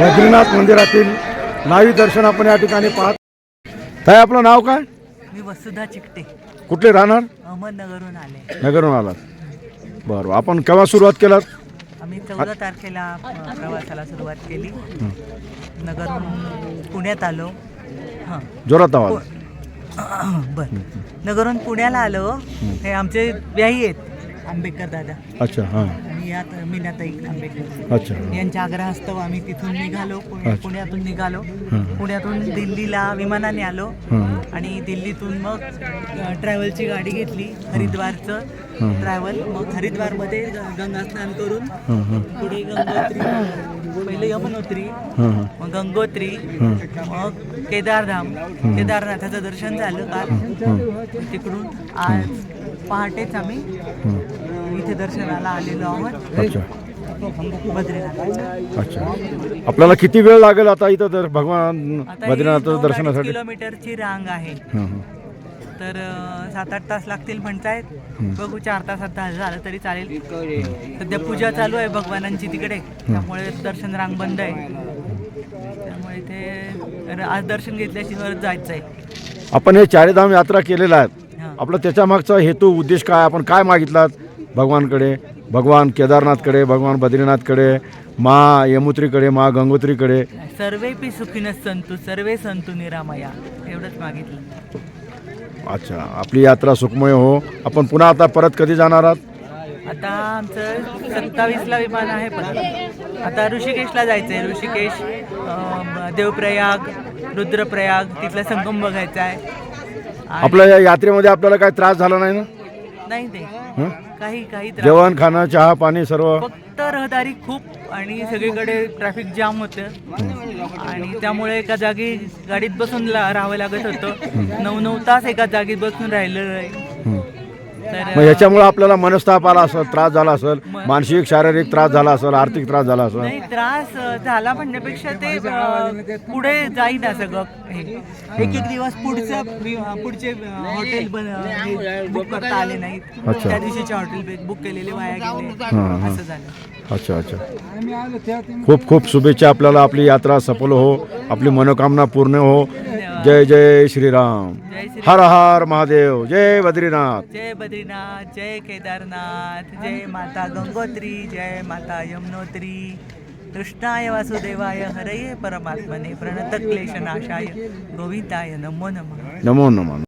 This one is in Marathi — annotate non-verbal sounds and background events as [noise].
बद्रीनाथ मंदिरातील नावी दर्शन आपण या ठिकाणी पाहत ताई आपलं नाव काय? मी वसुधा चिकटे. कुठले राहणार? अहमदनगरहून आले. नगरहून आलात. बरं आपण केव्हा सुरुवात केलात? आम्ही चौदा तारखेला अ, प्रवासाला सुरुवात केली. नगरहून पुण्यात आलो. हां. जोरात आवाज. [coughs] बर. नगरहून पुण्याला आलो. हे आमचे व्याही आहेत. आंबेडकर दादा. अच्छा हां. यात मीनाताई आंबेडकर. अच्छा. यांच्या आग्रहास्तव आम्ही तिथून निघालो अच्छा. पुण्यातून निघालो. पुण्यातून दिल्लीला विमानाने आलो. हां. आणि दिल्लीतून मग अ, ट्रॅव्हलची गाडी घेतली हरिद्वारचं. ट्रॅव्हल. मग हरिद्वारमध्ये ग- गंगा स्नान करून हां हां. पुढे गंगोत्री पहिले यमुनोत्री हां हां. मग गंगोत्री हं. मग केदारधाम. केदारनाथाचं दर्शन झालं काल. तिकडून आज पहाटेच आम्ही हं. अ, इथे दर्शनाला आलेलो आहोत. अच्छा. आपल्याला किती वेळ लागेल आता इथं तर भगवान आता ही बद्रीनाथाचं दोन अडीच दर्शनासाठी? किलोमीटरची रांग आहे. हां हां. तर अ, सात आठ तास लागतील म्हणतायत. बघू चार तासात झा- झालं तरी चालेल. सध्या पूजा चालू आहे भगवानांची तिकडे. त्यामुळे दर्शन रांग बंद आहे. त्यामुळे ते र- आज दर्शन घेतल्याशिवाय जायचं आहे. आपण हे चारीधाम यात्रा केलेल्या आहेत हां. आपलं त्याच्या मागचा हेतू उद्देश काय? आपण काय मागितलात? भगवानकडे भगवान केदारनाथकडे भगवान बद्रीनाथकडे मा यमुत्रीकडे मा गंगोत्रीकडे. सर्वे पी सुखीनच संतू सर्वे संतू निरामया. एवढंच मागितलं. अच्छा आपली यात्रा सुखमय हो. आपण पुन्हा आता परत कधी जाणार आहात? आता आमचं सत्तावीसला विमान आहे पण आता ऋषिकेशला जायचं आहे ऋषिकेश देवप्रयाग रुद्रप्रयाग तिथला संगम बघायचा आहे आपल्या या यात्रेमध्ये आपल्याला काय त्रास झाला नाही ना? नाही ते हं? काही काही त्रास जेवण खाणं चहा पाणी सर्व? फक्त रहदारी खूप आणि सगळीकडे ट्रॅफिक जाम होतं. आणि त्यामुळे एका जागी गाडीत बसून ला- राहावं लागत होतं. नऊ नऊ तास एका जागेत बसून राहिलेलं आहे. हं. मग ह्याच्यामुळे आपल्याला मनस्ताप आला असेल त्रास झाला असेल मानसिक शारीरिक त्रास झाला असेल आर्थिक त्रास झाला असेल. नाही त्रास झाला म्हणण्यापेक्षा ते अ, पुढे जाईना सगळं. हे एक एक दिवस पुढचं वि- पुढचे हॉटेल बुक करता आले नाहीत. अच्छा. त्या दिवशीचे हॉटेल बुक केलेले वाया गेले. असं झालं. अच्छा अच्छा. खूप खूप शुभेच्छा आपल्याला. आपली यात्रा सफल हो. आपली मनोकामना पूर्ण हो. જય જય શ્રી રામ. હર હર મહાદેવ. જય બદ્રીનાથ. જય બદ્રીનાથ જય કેદારનાથ જય માતા ગંગોત્રી જય માતા યમનોત્રી. કૃષ્ણાય વાસુદેવાય હરયે પરમાત્મને પ્રણત ક્લેશ નાશાય ગોવિંદાય નમો નમઃ. નમો નમઃ.